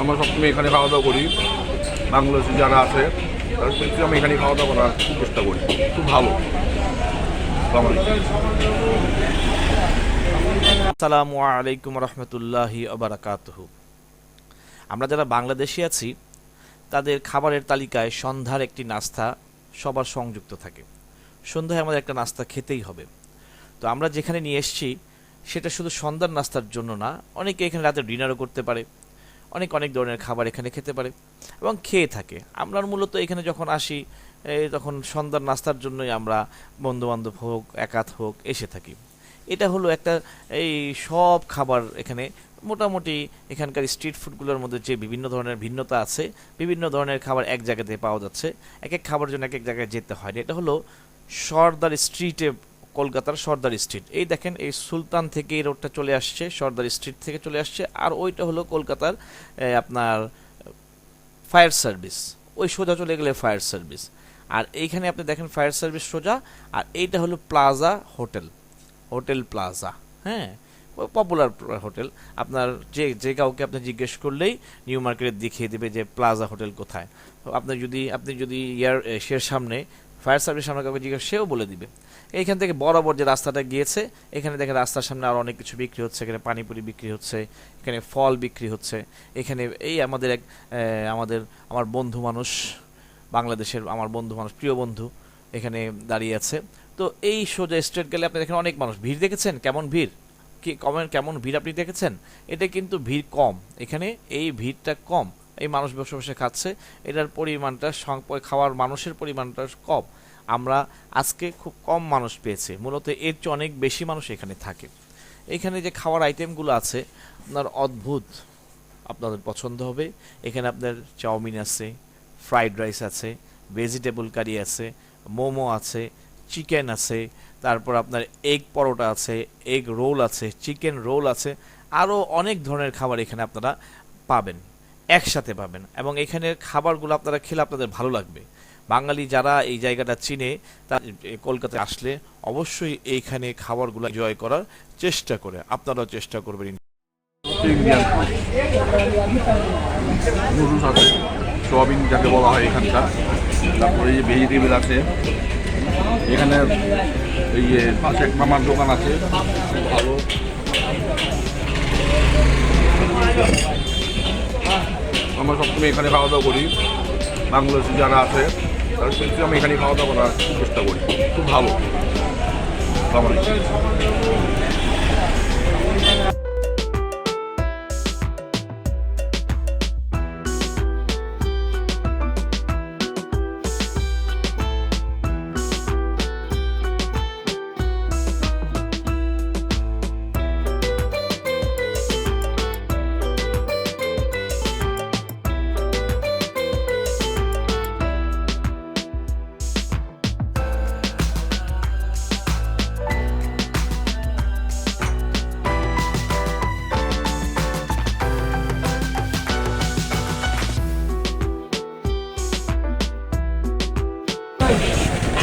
আমরা সবসময় এখানে খাওয়া দাওয়া করি। বাংলাদেশি যারা আছে, তাদের সাথে আমি এখানে খাওয়া দাওয়া করার চেষ্টা করি। খুব ভালো। আসসালামু আলাইকুম। রহমতুল্লাহি আবরাকাতহু। আমরা যারা বাংলাদেশি আছি, তাদের খাবারের তালিকায় সন্ধ্যার একটি নাস্তা সবার সংযুক্ত থাকে। সন্ধ্যায় আমাদের একটা নাস্তা খেতেই হবে। তো আমরা যেখানে নিয়ে এসেছি, সেটা শুধু সন্ধ্যার নাস্তার জন্য না, অনেকে এখানে রাতে ডিনারও করতে পারে। অনেক অনেক ধরনের খাবার এখানে খেতে পারে এবং খেয়ে থাকে। আমরা মূলত এখানে যখন আসি তখন সন্ধ্যার নাস্তার জন্যই আমরা বন্ধুবান্ধব হোক, একাত হোক, এসে থাকি। এটা হলো একটা, এই সব খাবার এখানে মোটামুটি এখানকার স্ট্রিট ফুডগুলোর মধ্যে যে বিভিন্ন ধরনের ভিন্নতা আছে, বিভিন্ন ধরনের খাবার এক জায়গাতে পাওয়া যাচ্ছে এক এক খাবার জন্য এক এক জায়গায় যেতে হয় এটা হলো সর্দার স্ট্রিটে কলকাতার সর্দার স্ট্রিট। এই দেখেন, এই সুলতান থেকে এই রোডটা চলে আসছে, সর্দার স্ট্রিট থেকে চলে আসছে, আর ওইটা হলো কলকাতার আপনার ফায়ার সার্ভিস ওই সোজা চলে গেলে ফায়ার সার্ভিস আর এইখানে আপনি দেখেন ফায়ার সার্ভিস সোজা, আর এইটা হলো প্লাজা হোটেল হোটেল প্লাজা হ্যাঁ? পপুলার হোটেল আপনার যে যে কাউকে আপনি জিজ্ঞেস করলেই নিউ মার্কেটে দেখিয়ে দেবে যে প্লাজা হোটেল কোথায়। আপনি যদি আপনি যদি ইয়ার সের সামনে ফায়ার সার্ভিস সামনে কাউকে জিজ্ঞেস, সেও বলে দিবে। এইখান থেকে বরাবর যে রাস্তাটা গিয়েছে, এখানে দেখেন রাস্তার সামনে আরও অনেক কিছু বিক্রি হচ্ছে, এখানে পানিপুরি বিক্রি হচ্ছে, এখানে ফল বিক্রি হচ্ছে, এখানে এই আমাদের এক আমাদের, আমার বন্ধু মানুষ, বাংলাদেশের আমার বন্ধু মানুষ, প্রিয় বন্ধু, এখানে দাঁড়িয়ে আছে। তো এই সোজা স্ট্রেট গেলে আপনি দেখেন অনেক মানুষ, ভিড় দেখেছেন? কেমন ভিড়? কি কমেন, কেমন ভিড় আপনি দেখেছেন? এটা কিন্তু ভিড় কম, এখানে এই ভিড়টা কম, এই মানুষ বসে বসে খাচ্ছে, এটার পরিমাণটা খাওয়ার মানুষের পরিমাণটা কম। আমরা আজকে খুব কম মানুষ পেয়েছে। মূলত এর চেয়ে অনেক বেশি মানুষ এখানে থাকে। এখানে যে খাওয়ার আইটেমগুলো আছে, আপনার অদ্ভুত। আপনাদের পছন্দ হবে। এখানে আপনার চাউমিন আছে ফ্রাইড রাইস আছে ভেজিটেবল কারি আছে, মোমো আছে চিকেন আছে, তারপর আপনার এগ পরোটা আছে এগ রোল আছে চিকেন রোল আছে আরও অনেক ধরনের খাবার এখানে আপনারা পাবেন, একসাথে পাবেন। এবং এখানের খাবারগুলো আপনারা খেলে আপনাদের ভালো লাগবে। বাঙালি যারা এই জায়গাটা চিনে তারা কলকাতায় আসলে অবশ্যই এইখানে খাবারগুলো এনজয় করার চেষ্টা করে। আপনারাও চেষ্টা করবেন আছে সোয়াবিন যাকে বলা হয় এখানকার। তারপরে যে ভেজিটেবল আছে। এখানে এই যে এক মামার দোকান আছে। ভালো। আমরা সবসময় এখানে খাওয়া দাওয়া করি। বাংলাদেশি যারা আছে তাদের সেক্ষেত্রে আমি এখানে খাওয়া দাওয়া করার চেষ্টা করি। খুব ভালো।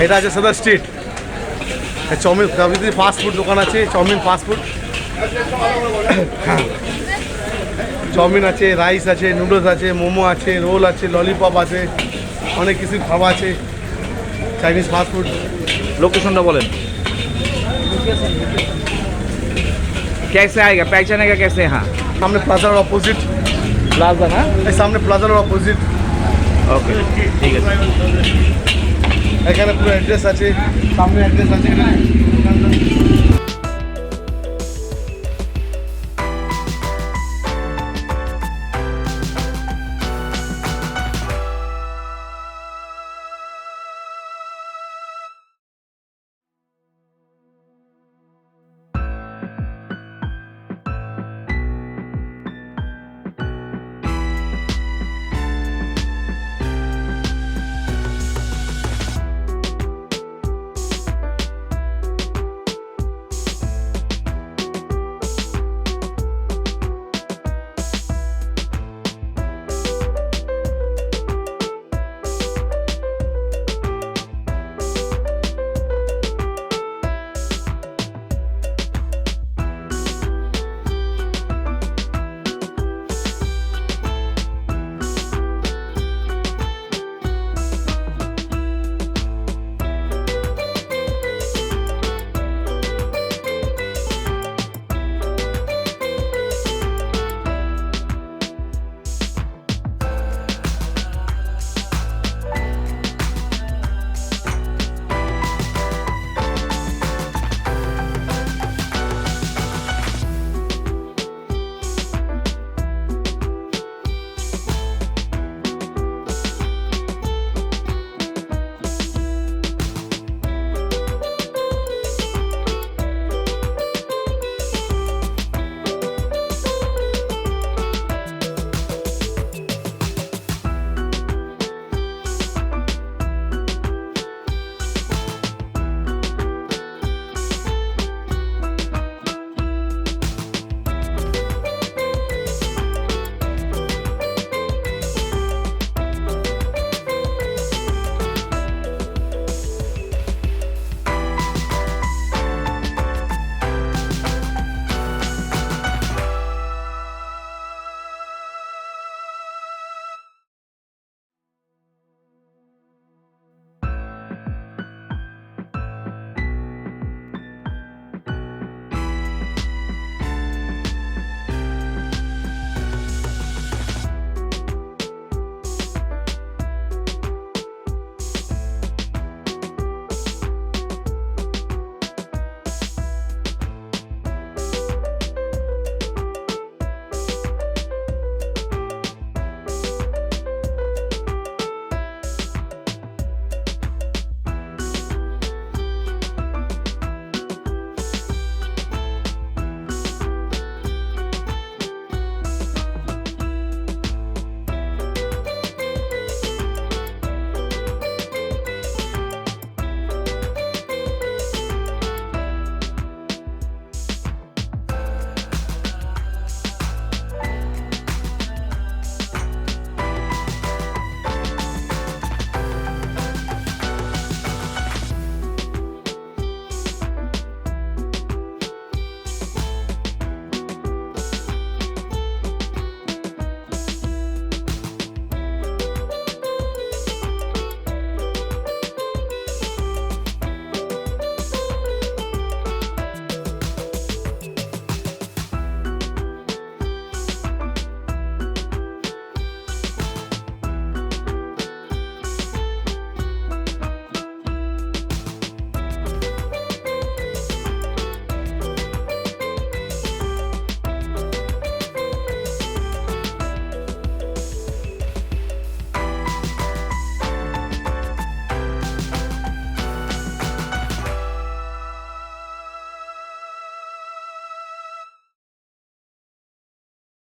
এটা আছে সদার স্ট্রিট চাউমিন যদি ফাস্ট ফুড দোকান আছে চাউমিন ফাস্ট ফুড চাউমিন আছে রাইস আছে নুডলস আছে মোমো আছে রোল আছে ললিপপ আছে অনেক কিছু খাবার আছে চাইনিজ ফাস্ট ফুড लोकेशन बोलें कैसे आएगा पहचानेगा कैसे यहाँ সামনে প্লাজার অপোজিট प्लाजा ना এই সামনে প্লাজার অপোজিট ओके ठीक है এখানে পুরো অ্যাড্রেস আছে সামনে অ্যাড্রেস আছে।